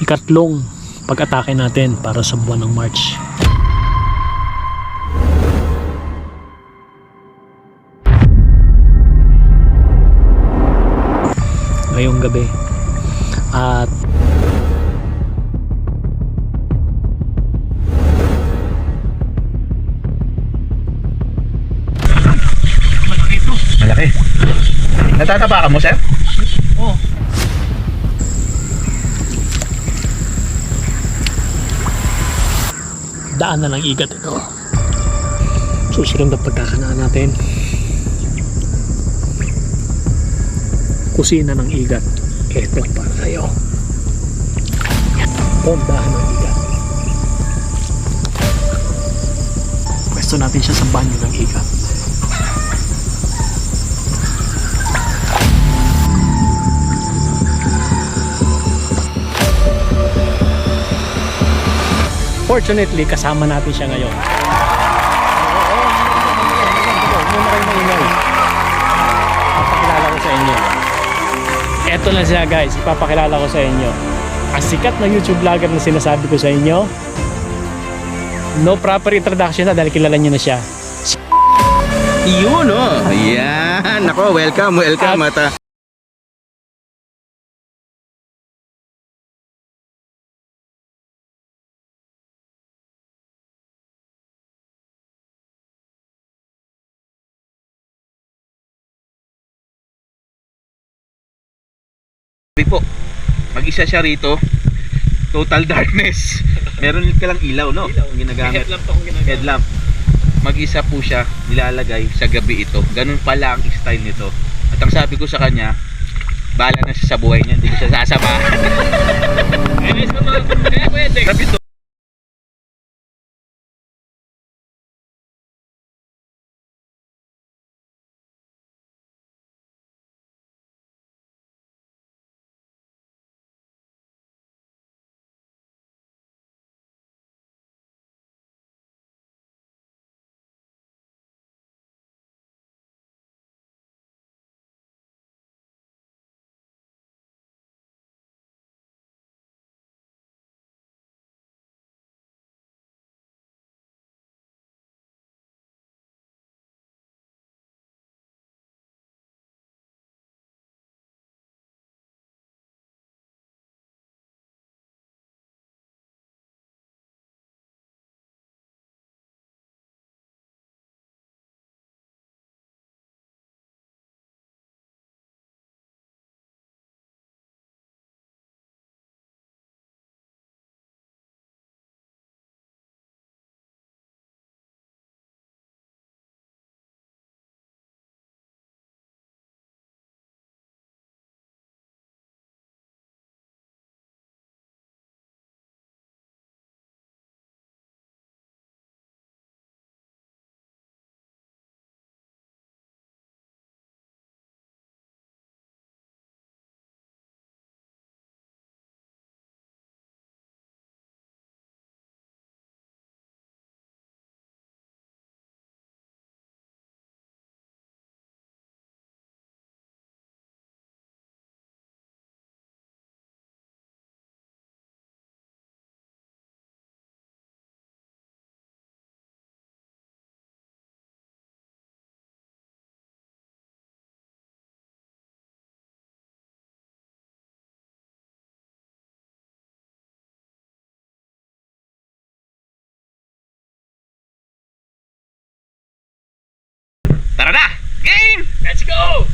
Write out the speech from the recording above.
ikatlong pag-atake natin para sa buwan ng March. Ngayong gabi. At Malaki. Natatapakan mo, sir? Oh. Daan na ng igat ito. Susunod na pagkakanaan natin. Kusina ng igat. Ito para sa'yo. Pondahan ng igat. Pwesto natin siya sa banyo ng igat. Fortunately, kasama natin siya ngayon. Muna kayo maingay. Papakilala ko sa inyo. Eto na siya guys, ipapakilala ko sa inyo. Ang sikat na YouTube vlogger na sinasabi ko sa inyo. No proper introduction na dahil kilala niyo na siya. Yun, oh. Yan. Nako, welcome, welcome. At, Sabi po, mag-isa siya rito. Total darkness. Meron ka lang ilaw, no? Ang ginagamit. pa akong ginagawa. headlamp. Mag-isa po siya nilalagay sa gabi ito. Ganun pala ang style nito. At ang sabi ko sa kanya, bala na siya sa buhay niya, hindi ko siya sasamahan. Anyways, mga kaya pwede. To. Tara na! Game! Let's go!